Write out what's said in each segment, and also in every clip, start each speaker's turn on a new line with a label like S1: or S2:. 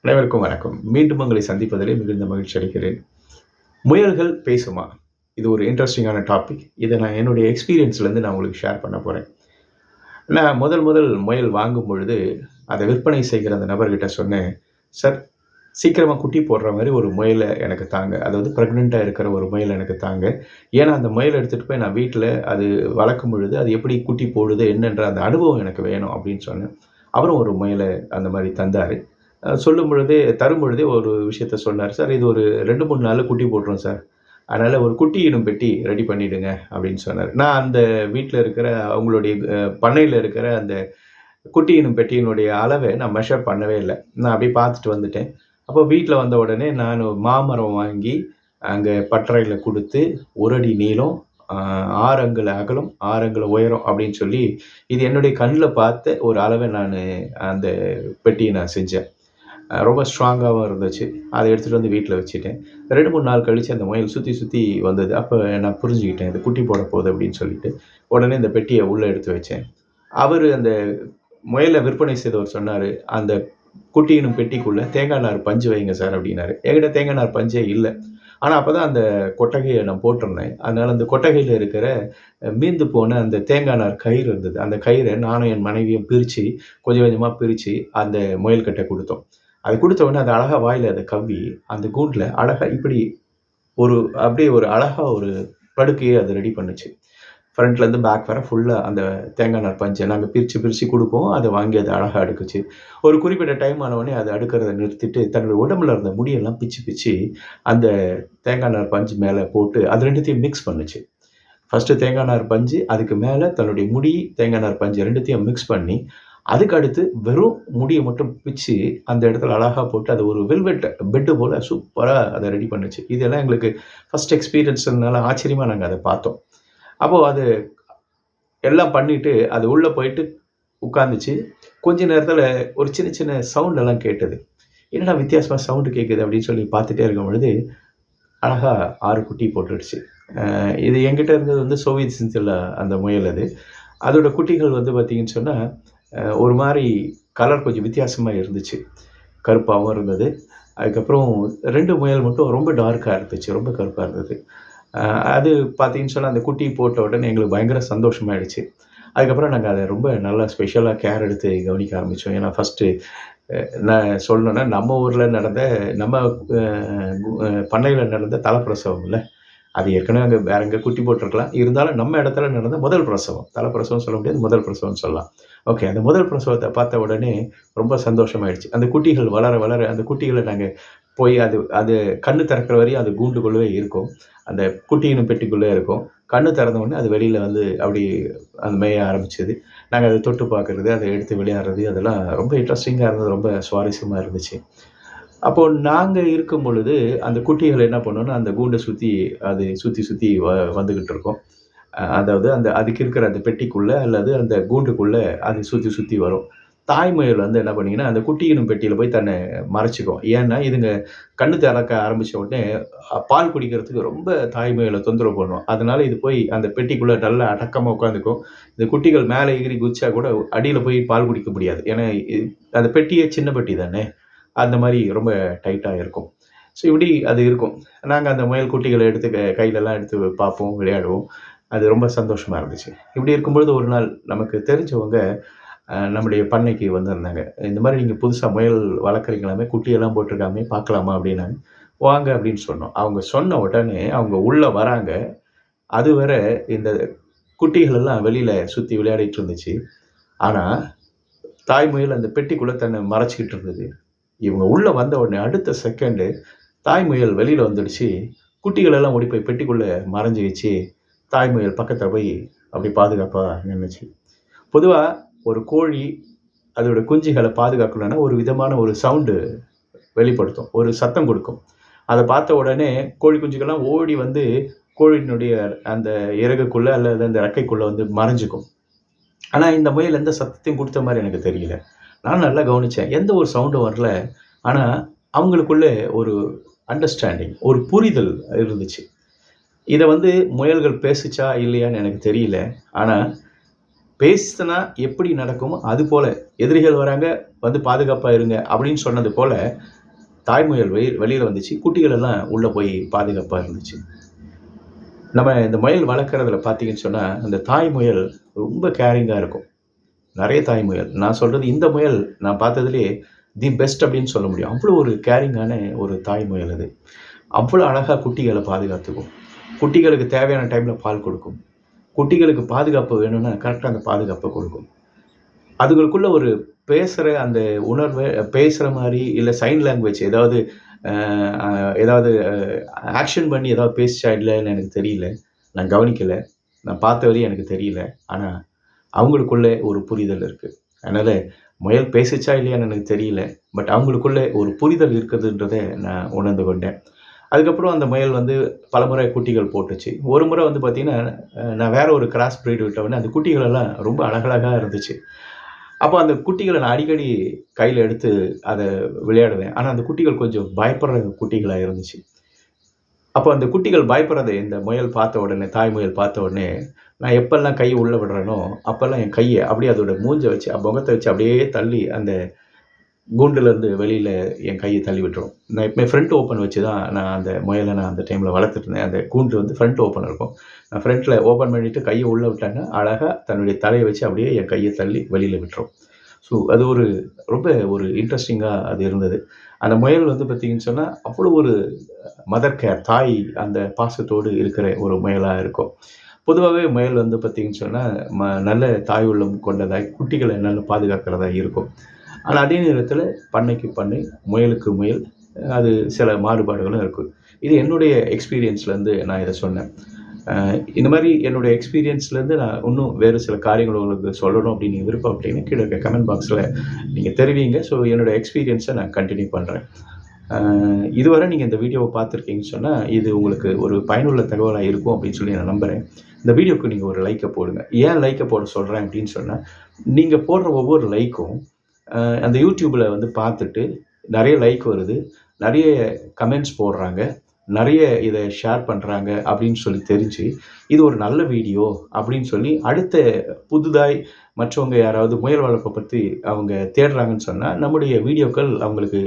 S1: அனைவருக்கும் வணக்கம். மீண்டும் உங்களை சந்திப்பதிலே மிகுந்த மகிழ்ச்சி அடைகிறேன். முயல்கள் பேசுமா? இது ஒரு இன்ட்ரெஸ்டிங்கான டாபிக். இதை நான் என்னுடைய எக்ஸ்பீரியன்ஸ்லேருந்து நான் உங்களுக்கு ஷேர் பண்ண போகிறேன் நான் முதல் முதல் முயல் வாங்கும் பொழுது, அதை விற்பனை செய்கிற அந்த நபர்கிட்ட சொன்னேன், "சார், சீக்கிரமாக குட்டி போடுற மாதிரி ஒரு முயலை எனக்கு தாங்க. அதாவது ப்ரெக்னெண்ட்டாக இருக்கிற ஒரு முயல் எனக்கு தாங்க. ஏன்னா, அந்த முயல் எடுத்துகிட்டு போய் நான் வீட்டில் அது வளர்க்கும் பொழுது, அது எப்படி குட்டி போடுது என்னன்ற அந்த அனுபவம் எனக்கு வேணும்." அப்படின்னு சொன்னேன். அவரும் ஒரு முயலை அந்த மாதிரி தந்தார் சொல்லும் பொழுதே தரும் பொழுதே ஒரு விஷயத்த சொன்னார் "சார், இது ஒரு ரெண்டு மூணு நாளில் குட்டி போட்டுரும் சார். அதனால் ஒரு குட்டி பெட்டி ரெடி பண்ணிவிடுங்க அப்படின்னு சொன்னார் நான் அந்த வீட்டில் இருக்கிற அவங்களுடைய பண்ணையில் இருக்கிற அந்த குட்டி பெட்டியினுடைய அளவை நான் மெஷர் பண்ணவே இல்லை நான் அப்படியே பார்த்துட்டு வந்துட்டேன். அப்போ வீட்டில் வந்த உடனே நான் மாமரம் வாங்கி, அங்கே பட்டறையில குடுத்து, 1 அடி நீளம், அ 6 அங்குல அகலம், 6 அங்குல உயரம் அப்படின்னு சொல்லி, இது என்னுடைய கண்ணில் பார்த்த ஒரு அளவை நான் அந்த பெட்டியை நான் செஞ்சேன். ரொம்ப ஸ்ட்ராங்காகவும் இருந்துச்சு. அதை எடுத்துகிட்டு வந்து வீட்டில் வச்சுட்டேன். 2, 3 நாள் கழித்து அந்த முயல் சுற்றி சுற்றி வந்தது. அப்போ நான் புரிஞ்சுக்கிட்டேன். இது குட்டி போட போகுது அப்படின்னு சொல்லிட்டு, உடனே இந்த பெட்டியை உள்ளே எடுத்து வச்சேன். அவர் அந்த முயலை விற்பனை செய்தவர் சொன்னார் "அந்த குட்டியினும் பெட்டிக்குள்ளே தேங்காய் நார் பஞ்சு வைங்க சார்." அப்படின்னாரு. என்கிட்ட தேங்காய் நார் பஞ்சே இல்லை ஆனால் அப்போ தான் அந்த கொட்டகையை நான் போட்டிருந்தேன். அதனால் அந்த கொட்டகையில் இருக்கிற மீந்து போன அந்த தேங்காய் நார் கயிறு இருந்தது. அந்த கயிறை நானும் என் மனைவியும் பிரித்து கொஞ்சம் கொஞ்சமாக பிரித்து அந்த முயல்கிட்ட கொடுத்தோம் அது கொடுத்த உடனே அது அழகாக வாயில் அதை கவ்வி, அந்த கூண்டில் அழகாக இப்படி ஒரு அப்படியே ஒரு அழகாக ஒரு படுக்கையை அது ரெடி பண்ணுச்சு. ஃப்ரண்ட்லேருந்து பேக் வர ஃபுல்லாக அந்த தேங்காய் நார் பஞ்சை நாங்கள் பிரித்து பிரித்து கொடுப்போம் அதை வாங்கி அதை அழகாக அடுக்குச்சு. ஒரு குறிப்பிட்ட டைம் ஆன அதை அடுக்கிறத நிறுத்திட்டு, தன்னுடைய உடம்புல இருந்த முடியெல்லாம் பிச்சு பிச்சு, அந்த தேங்காய் நார் பஞ்சு மேலே போட்டு, அது ரெண்டுத்தையும் மிக்ஸ் பண்ணுச்சு. ஃபர்ஸ்ட்டு தேங்காய் நார் பஞ்சு, அதுக்கு மேலே தன்னுடைய முடி, தேங்காய் நார் பஞ்சு ரெண்டுத்தையும் மிக்ஸ் பண்ணி, அதுக்கு அடுத்து வெறும் முடியை மட்டும் பிச்சு, அந்த இடத்துல அழகா போட்டு, அது ஒரு வெல்வெட் பெட்டு போல் சூப்பராக அதை ரெடி பண்ணுச்சு. இதெல்லாம் எங்களுக்கு ஃபர்ஸ்ட் எக்ஸ்பீரியன்ஸ்னால ஆச்சரியமாக நாங்கள் அதை பார்த்தோம். அப்போது அது எல்லாம் பண்ணிவிட்டு அது உள்ளே போயிட்டு உட்காந்துச்சு கொஞ்ச நேரத்தில் ஒரு சின்ன சின்ன சவுண்ட் எல்லாம் கேட்டது. "என்னடா வித்தியாசமாக சவுண்டு கேட்குது?" அப்படின்னு சொல்லி பார்த்துட்டே இருக்கும் பொழுது, அழகாக ஆறு குட்டி போட்டுடுச்சு. இது என்கிட்ட இருந்தது வந்து சோவியத் சிந்தில் அந்த முயல் அது. அதோட குட்டிகள் வந்து பார்த்தீங்கன்னு சொன்னால் ஒரு மாதிரி கலர் கொஞ்சம் வித்தியாசமாக இருந்துச்சு. கருப்பாகவும் இருந்தது. அதுக்கப்புறம் ரெண்டு முயல் மட்டும் ரொம்ப டார்க்காக இருந்துச்சு. ரொம்ப கருப்பாக இருந்தது. அது பார்த்தீங்கன்னு சொன்னால் அந்த குட்டி போட்ட உடனே எங்களுக்கு பயங்கர சந்தோஷமாயிடுச்சு. அதுக்கப்புறம் நாங்கள் அதை ரொம்ப நல்லா ஸ்பெஷலாக கேர் எடுத்து கவனிக்க ஆரம்பித்தோம் ஏன்னா ஃபர்ஸ்ட்டு நான் சொல்லணுன்னா நம்ம ஊரில் நடந்த நம்ம பண்ணையில் நடந்த தலைப்பிரசவம் இல்லை நடந்த அது ஏற்கனவே அங்கே வேற எங்கே குட்டி போட்டிருக்கலாம். இருந்தாலும் நம்ம இடத்துல நடந்த முதல் பிரசவம். தலை பிரசவம் சொல்ல முடியாது. முதல் பிரசவம்னு சொல்லலாம். ஓகே. அந்த முதல் பிரசவத்தை பார்த்த உடனே ரொம்ப சந்தோஷமாயிடுச்சு. அந்த குட்டிகள் வளர வளர அந்த குட்டிகளை நாங்கள் போய் அது அது கண்ணு திறக்கிற வரையும் அது கூண்டுக்குள்ளவே இருக்கும். அந்த குட்டியினும் பெட்டிக்குள்ளே இருக்கும். கண்ணு திறந்த உடனே அது வெளியில் வந்து அப்படி அது மேய ஆரம்பிச்சது. நாங்கள் அதை தொட்டு பார்க்குறது அதை எடுத்து விளையாடுறது, அதெல்லாம் ரொம்ப இன்ட்ரெஸ்டிங்காக இருந்தது. ரொம்ப சுவாரஸ்யமாக இருந்துச்சு. அப்போ நாங்கள் இருக்கும் பொழுது, அந்த குட்டிகள் என்ன பண்ணோன்னா அந்த கூண்டை சுற்றி அது சுற்றி சுற்றி வ வந்துக்கிட்டு இருக்கும். அதாவது அந்த அதுக்கு இருக்கிற அந்த பெட்டிக்குள்ளே அல்லது அந்த கூண்டுக்குள்ளே அது சுற்றி சுற்றி வரும். தாய்மொழியில் வந்து என்ன பண்ணிங்கன்னா அந்த குட்டியினும் பெட்டியில் போய் தன்னை மறைச்சிக்கும் ஏன்னா, இதுங்க கண்ணு திறக்க ஆரம்பித்த உடனே பால் குடிக்கிறதுக்கு ரொம்ப தாய்மொழியில் தொந்தரவு பண்ணும். அதனால் இது போய் அந்த பெட்டிக்குள்ளே நல்லா அடக்கமாக உட்காந்துக்கும். இந்த குட்டிகள் மேலே ஏறி குதிச்சா கூட அடியில் போய் பால் குடிக்க முடியாது. ஏன்னா, அந்த பெட்டியே சின்ன பெட்டி தானே. அந்த மாதிரி ரொம்ப டைட்டாக இருக்கும். ஸோ இப்படி அது இருக்கும். நாங்கள் அந்த முயல் குட்டிகளை எடுத்து க கையிலலாம் எடுத்து பார்ப்போம், விளையாடுவோம். அது ரொம்ப சந்தோஷமாக இருந்துச்சு. இப்படி இருக்கும்பொழுது ஒரு நாள் நமக்கு தெரிஞ்சவங்க நம்முடைய பண்ணைக்கு வந்திருந்தாங்க. "இந்த மாதிரி நீங்கள் புதுசாக முயல் வளர்க்குறீங்களாமே, குட்டியெல்லாம் போட்டிருக்காமே பார்க்கலாமா?" அப்படின்னாங்க. "வாங்க" அப்படின்னு சொன்னோம். அவங்க சொன்ன உடனே அவங்க உள்ளே வராங்க. அது வரை இந்த குட்டிகளெல்லாம் வெளியில் சுற்றி விளையாடிட்டு இருந்துச்சு. ஆனால் தாய் முயல் அந்த பெட்டிக்குள்ளே தன்னை மறைச்சிக்கிட்டு இருந்தது. இவங்க உள்ளே வந்த உடனே அடுத்த செகண்டு தாய் முயல் வெளியில் வந்துடுச்சு. குட்டிகளெல்லாம் ஓடி போய் பெட்டிக்குள்ளே மறைஞ்சுகிச்சு. தாய் முயல் பக்கத்தில் போய் அப்படி பாதுகாப்பாக நின்றுச்சு பொதுவாக ஒரு கோழி அதோட குஞ்சுகளை பாதுகாக்கணும்னா, ஒரு விதமான ஒரு சவுண்டு வெளிப்படுத்தும். ஒரு சத்தம் கொடுக்கும் அதை பார்த்த உடனே கோழி குஞ்சுகள்லாம் ஓடி வந்து கோழியினுடைய அந்த இறகுக்குள்ளே அல்லது அந்த ரெக்கைக்குள்ள வந்து மறைஞ்சுக்கும். ஆனால் இந்த முயல் எந்த சத்தத்தையும் கொடுத்த மாதிரி எனக்கு தெரியல. நான் நல்லா கவனித்தேன் எந்த ஒரு சவுண்டும் வரல. ஆனால் அவங்களுக்குள்ளே ஒரு அண்டர்ஸ்டாண்டிங், ஒரு புரிதல் இருந்துச்சு. இதை வந்து முயல்கள் பேசுச்சா? இல்லையான்னு எனக்கு தெரியல. ஆனால் பேசினா எப்படி நடக்குமோ, அதுபோல எதிரிகள் வராங்க, வந்து பாதுகாப்பாக இருங்க அப்படின்னு சொன்னது போல் தாய்முயல் வெ வெளியில் வந்துச்சு குட்டிகள் எல்லாம் உள்ளே போய் பாதுகாப்பாக இருந்துச்சு நம்ம இந்த முயல் வளர்க்குறதுல பார்த்தீங்கன்னு சொன்னால் அந்த தாய் முயல் ரொம்ப கேரிங்காக இருக்கும் நிறைய தாய் முயல். நான் சொல்கிறது இந்த முயல் நான் பார்த்ததுலேயே தி பெஸ்ட் அப்படின்னு சொல்ல முடியும். அவ்வளோ ஒரு கேரிங்கான ஒரு தாய் முயல் அது. அவ்வளோ அழகாக குட்டிகளை பாதுகாத்துக்கும். குட்டிகளுக்கு தேவையான டைமில் பால் கொடுக்கும். குட்டிகளுக்கு பாதுகாப்பு வேணும்னா கரெக்டாக அந்த பாதுகாப்பை கொடுக்கும். அதுகளுக்குள்ள ஒரு பேசுகிற அந்த உணர்வை பேசுகிற மாதிரி இல்லை சைன் லாங்குவேஜ் ஏதாவது ஏதாவது ஆக்ஷன் பண்ணி ஏதாவது பேசிச்சா இல்லைன்னு எனக்கு தெரியல. நான் கவனிக்கலை. நான் பார்த்த வரையும் எனக்கு தெரியல. ஆனால் அவங்களுக்குள்ளே ஒரு புரிதல் இருக்குது அதனால் முயல் பேசிச்சா இல்லையான்னு எனக்கு தெரியல. பட் அவங்களுக்குள்ளே ஒரு புரிதல் இருக்குதுன்றதை நான் உணர்ந்து கொண்டேன். அதுக்கப்புறம் அந்த முயல் வந்து பலமுறை குட்டிகள் போட்டுச்சு. ஒரு முறை வந்து பார்த்திங்கன்னா நான் வேறு ஒரு கிராஸ் ப்ரீடு விட்டவொடனே அந்த குட்டிகளெல்லாம் ரொம்ப அழகழகாக இருந்துச்சு. அப்போ அந்த குட்டிகளை நான் அடிக்கடி கையில் எடுத்து அதை விளையாடுவேன். ஆனால் அந்த குட்டிகள் கொஞ்சம் பயப்படுற குட்டிகளாக இருந்துச்சு. அப்போ அந்த குட்டிகள் பயப்படுறதை இந்த முயல் பார்த்த உடனே தாய் முயல் பார்த்த உடனே நான் எப்பெல்லாம் கையை உள்ளே விடுறேனோ அப்போல்லாம் என் கையை அப்படியே அதோட மூஞ்சை வச்சு முகத்தை வச்சு அப்படியே தள்ளி அந்த கூண்டுலேருந்து வெளியில் என் கையை தள்ளி விட்டுரும். நான் எப்பவுமே ஃப்ரண்ட் ஓப்பன் வச்சு தான் நான் அந்த முயலை நான் அந்த டைமில் வளர்த்துட்டு இருந்தேன். அந்த கூண்டு வந்து ஃப்ரண்ட் ஓப்பன் இருக்கும். நான் ஃப்ரண்ட்டில் ஓப்பன் பண்ணிவிட்டு கையை உள்ளே விட்டாங்க அழகாக தன்னுடைய தலையை வச்சு அப்படியே என் கையை தள்ளி வெளியில் விட்டுரும். ஸோ அது ஒரு ரொம்ப ஒரு இன்ட்ரெஸ்டிங்காக அது இருந்தது. அந்த முயல் வந்து பார்த்தீங்கன்னு சொன்னால் அவ்வளோ ஒரு மதர் கேர் தாய் அந்த பாசத்தோடு இருக்கிற ஒரு முயலாக இருக்கும். பொதுவாகவே முயல் வந்து பார்த்தீங்கன்னு சொன்னால் ம நல்ல தாய் உள்ளம் கொண்டதாக குட்டிகளை நல்ல பாதுகாக்கிறதா இருக்கும். ஆனால் அதே நேரத்தில் பண்ணைக்கு பண்ணை முயலுக்கு முயல் அது சில மாறுபாடுகளும் இருக்குது இது என்னுடைய எக்ஸ்பீரியன்ஸ்லேருந்து நான் இதை சொன்னேன். இந்த மாதிரி என்னுடைய எக்ஸ்பீரியன்ஸ்லேருந்து நான் இன்னும் வேறு சில காரியங்கள் உங்களுக்கு சொல்லணும் அப்படின்னு விருப்பம் அப்படின்னு கீழே இருக்க கமெண்ட் பாக்ஸில் நீங்கள் தெரிவிங்க. ஸோ என்னோட எக்ஸ்பீரியன்ஸை நான் கண்டினியூ பண்ணுறேன் இதுவரை நீங்கள் இந்த வீடியோவை பார்த்துருக்கீங்கன்னு சொன்னால் இது உங்களுக்கு ஒரு பயனுள்ள தகவலாக இருக்கும் அப்படின்னு சொல்லி நான் நம்புகிறேன் இந்த வீடியோவுக்கு நீங்கள் ஒரு லைக்கை போடுங்க. ஏன் லைக்கை போட சொல்கிறேன் அப்படின்னு சொன்னால் நீங்கள் போடுற ஒவ்வொரு லைக்கும் அந்த யூடியூப்பில் வந்து பார்த்துட்டு நிறைய லைக் வருது. நிறைய கமெண்ட்ஸ் போடுறாங்க. நிறைய இதை ஷேர் பண்ணுறாங்க அப்படின்னு சொல்லி தெரிஞ்சு இது ஒரு நல்ல வீடியோ அப்படின்னு சொல்லி அடுத்த புதுதாய் மற்றவங்க யாராவது முயல் வளர்ப்பை பற்றி அவங்க தேடுறாங்கன்னு சொன்னால் நம்முடைய வீடியோக்கள் அவங்களுக்கு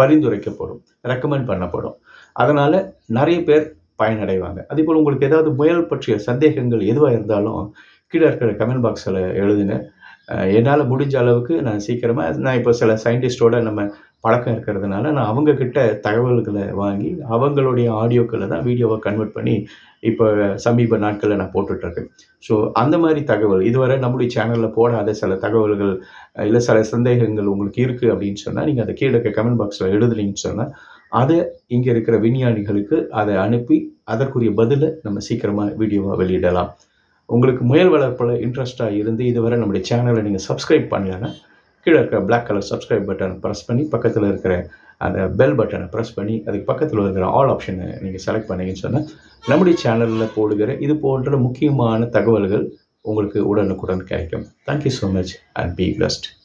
S1: பரிந்துரைக்கப்படும் ரெக்கமெண்ட் பண்ணப்படும். அதனால் நிறைய பேர் பயனடைவாங்க. அதே போல் உங்களுக்கு ஏதாவது முயல் பற்றிய சந்தேகங்கள் எதுவாக இருந்தாலும் கீழே இருக்கிற கமெண்ட் பாக்ஸில் எழுதுங்க. என்னால் முடிஞ்ச அளவுக்கு நான் சீக்கிரமாக நான் இப்போ சில சயின்டிஸ்டோட நம்ம பழக்கம் இருக்கிறதுனால நான் அவங்கக்கிட்ட தகவல்களை வாங்கி அவங்களுடைய ஆடியோக்களை தான் வீடியோவை கன்வெர்ட் பண்ணி இப்போ சமீப நாட்களில் நான் போட்டுட்ருக்கேன். ஸோ அந்த மாதிரி தகவல் இதுவரை நம்முடைய சேனலில் போடாத சில தகவல்கள் இல்லை சில சந்தேகங்கள் உங்களுக்கு இருக்குது அப்படின்னு சொன்னால் நீங்கள் அதை கீழே இருக்க கமெண்ட் பாக்ஸில் எழுதுலீங்கன்னு சொன்னால் அதை இங்கே இருக்கிற விஞ்ஞானிகளுக்கு அதை அனுப்பி அதற்குரிய பதிலை நம்ம சீக்கிரமாக வீடியோவாக வெளியிடலாம். உங்களுக்கு முயல் வளர்ப்பில் இன்ட்ரெஸ்ட்டாக இருந்து இதுவரை நம்முடைய சேனலை நீங்கள் சப்ஸ்கிரைப் பண்ணலன்னா கீழே இருக்கிற பிளாக் கலர் சப்ஸ்கிரைப் பட்டனை ப்ரெஸ் பண்ணி பக்கத்தில் இருக்கிற அந்த பெல் பட்டனை ப்ரெஸ் பண்ணி அதுக்கு பக்கத்தில் இருக்கிற ஆல் ஆப்ஷனை நீங்கள் செலக்ட் பண்ணிங்கன்னு சொன்னால் நம்முடைய சேனலில் போடுகிற இது போன்ற முக்கியமான தகவல்கள் உங்களுக்கு உடனுக்குடன் கிடைக்கும். Thank you so much and be blessed